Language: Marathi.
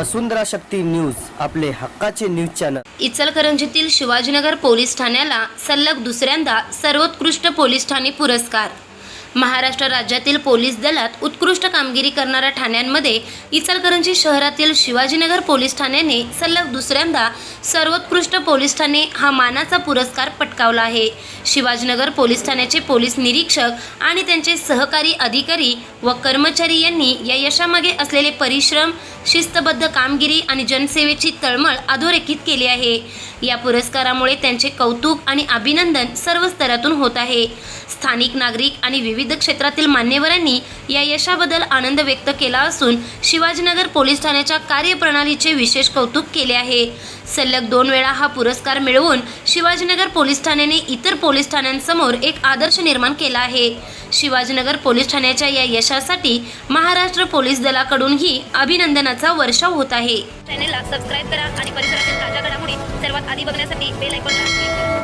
वसुंधरा शक्ती न्यूज आपले हक्काचे न्यूज चॅनल. इचलकरंजीतील शिवाजीनगर पोलीस ठाण्याला सलग दुसऱ्यांदा सर्वोत्कृष्ट पोलीस ठाणे पुरस्कार. महाराष्ट्र राज्यातील पोलीस दलात उत्कृष्ट कामगिरी करणाऱ्या ठाण्यांमध्ये इचलकरंजी शहरातील शिवाजीनगर पोलीस ठाण्याने सलग दुसऱ्यांदा सर्वोत्कृष्ट पोलीस ठाणे हा मानाचा पुरस्कार पटकावला आहे. शिवाजीनगर पोलीस ठाण्याचे पोलीस निरीक्षक आणि त्यांचे सहकारी अधिकारी व कर्मचारी यांनी या यशामागे असलेले परिश्रम शिस्तबद्ध कामगिरी आणि जनसेवेची तळमळ अधोरेखित केली आहे. या पुरस्कारामुळे त्यांचे कौतुक आणि अभिनंदन सर्व स्तरातून होत आहे. स्थानिक नागरिक आणि विविध क्षेत्रातील मान्यवरांनी या यशाबद्दल आनंद व्यक्त केला असून शिवाजीनगर पोलीस ठाण्याच्या कार्यप्रणालीचे विशेष कौतुक केले आहे. सलग दोन वेळा हा पुरस्कार मिळवून शिवाजीनगर पोलीस ठाण्याने इतर पोलीस ठाण्यांसमोर एक आदर्श निर्माण केला आहे. शिवाजीनगर पोलीस ठाण्याच्या या यशासाठी महाराष्ट्र पोलीस दलाकडूनही अभिनंदनाचा वर्षाव होत आहे. चॅनेलला सबस्क्राईब करा आणि परिसरातील ताज्या घडामोडी सर्वात आधी बघण्यासाठी बेल आयकॉनला